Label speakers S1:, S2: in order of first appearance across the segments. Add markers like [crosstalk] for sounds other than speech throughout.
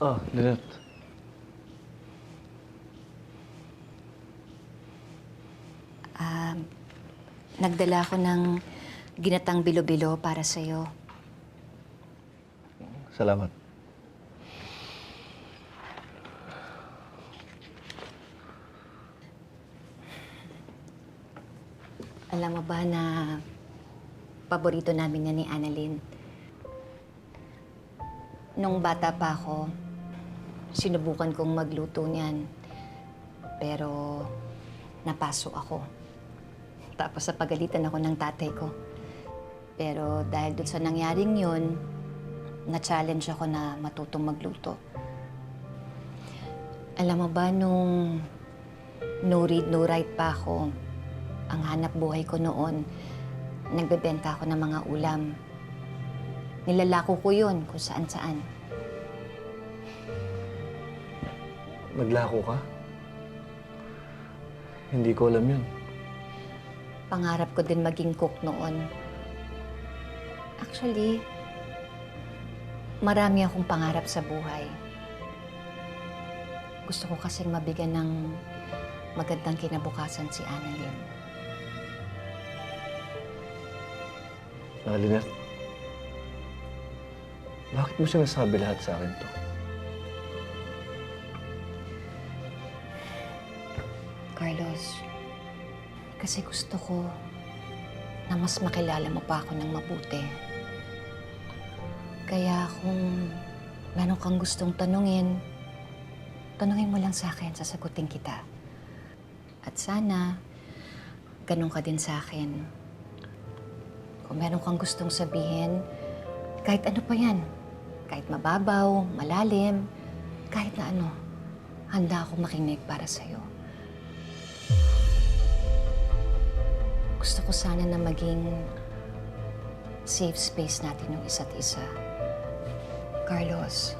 S1: Ah, Lynette.
S2: Nagdala ako ng ginatang bilo-bilo para sa'yo.
S1: Salamat.
S2: Alam mo ba na paborito namin na ni Annalyn? Nung bata pa ako, sinubukan kong magluto niyan. Pero napaso ako. Tapos sa pagalitan ako ng tatay ko. Pero dahil dun sa nangyaring yun, na-challenge ako na matutong magluto. Alam mo ba, nung no read, no write pa ako, ang hanap buhay ko noon, nagbebenta ako ng mga ulam. Nilalako ko yun kung saan-saan.
S1: Naglako ka? Hindi ko alam yun.
S2: Pangarap ko din maging cook noon. Actually, marami akong pangarap sa buhay. Gusto ko kasing mabigyan ng magandang kinabukasan si Annalyn.
S1: Lynette. Bakit mo sinasabi lahat sa akin to?
S2: Carlos, kasi gusto ko na mas makilala mo pa ako ng mabuti. Kaya kung meron kang gustong tanungin, tanungin mo lang sa akin, sasagutin kita. At sana, ganun ka din sa akin. Kung meron kang gustong sabihin, kahit ano pa yan, kahit mababaw, malalim, kahit na ano, handa ako makinig para sa'yo. Gusto ko sana na maging safe space natin yung isa't isa. Carlos,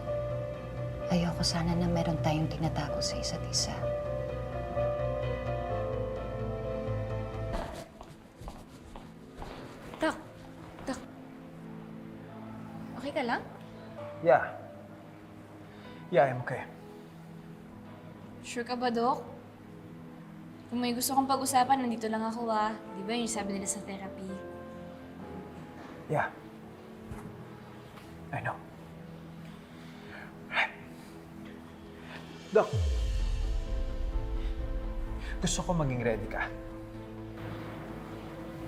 S2: ayoko sana na meron tayong tinatago sa isa't isa.
S3: Tak, tak. Okay ka lang?
S4: Yeah. Yeah, I'm okay.
S3: Sure ka ba, Dok? Kung may gusto kong pag-usapan, nandito lang ako ah. Di ba yung sabi nila sa therapy?
S4: Yeah. I know. Doc. Gusto ko maging ready ka.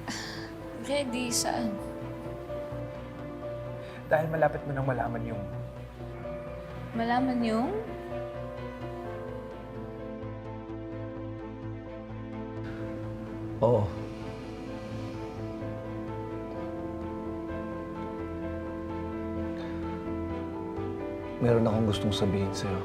S4: [sighs]
S3: Ready? Saan?
S4: Dahil malapit mo nang malaman yung
S3: Malaman yung?
S1: Oo. Meron akong gustong sabihin sa'yo.